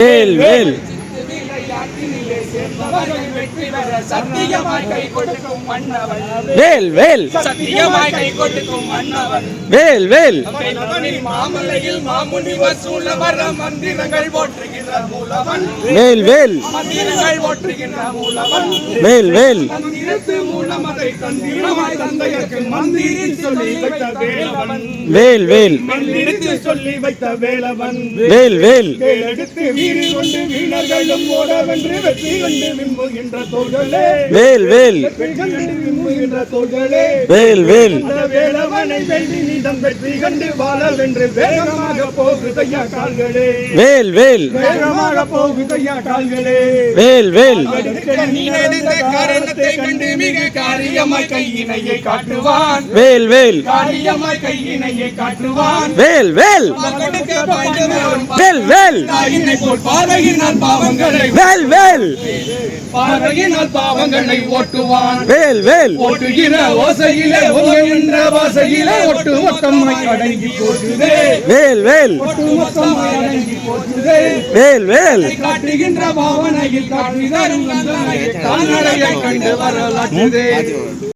வேல் வேல் விளையாட்டினிலே சேர்ந்தவர்கள் வெற்றி பெற சத்தியமாய் கை கொடுக்கும் மன்னவன். வேல் வேல். சத்தியமாய் கை கொடுக்கும் மன்னவன். வேல் வேல். மாமலையில் மாமுனி வசூல வர மந்திரங்கள் போற்றுகின்ற மூலவன். வேல் வேல். மந்திரங்கள் போற்றுகின்ற மூலவன். வேல் வேல். மந்திரத்து மூலம் அதை தந்திரமாய் தந்தையருக்கு மந்திரி சொல்லி வைத்த வேலவன். வேல் வேல். மந்திரித்து சொல்லி வைத்த வேலவன். வேல் வேல். எடுத்து வீறு கொண்டு வீணர்களும் ஓடவென்று வெற்றி கண்டு விம்புகின்ற தோள்களே. வேல் வேல். வெற்றி கண்டு விம்புகின்ற தோள்களே. வேல் வேல். வேலவனை வெள்ளி நிதம் வெற்றி கண்டு வாழவென்று வேகமாக போகுதையா கால்களே. வேல் வேல். வேகமாக போகுதையா கால்களே. வேல் வேல். காரணத்தை கண்டு மிக காரியமாய் கையினையை காட்டுவான். வேல் வேல். காரியமாய் கையினையை காட்டுவான். வேல் வேல். வேல் வேல். பார்வையினால் பாவங்களை வேல் வேல் பார்வையினால் பாவங்களை ஓட்டுவான். வேல் வேல். ஓட்டுகிற ஓசையிலே ஓங்குகின்ற வாசையிலே ஒட்டு மொத்தமாய் அடங்கி போகுதே வேல் வேல். ஒட்டு மொத்தமாய் அடங்கி போகுதே வேல் வேல். காட்டுகின்ற பாவனையில் தானடையை கண்டு வரலாற்றுதே.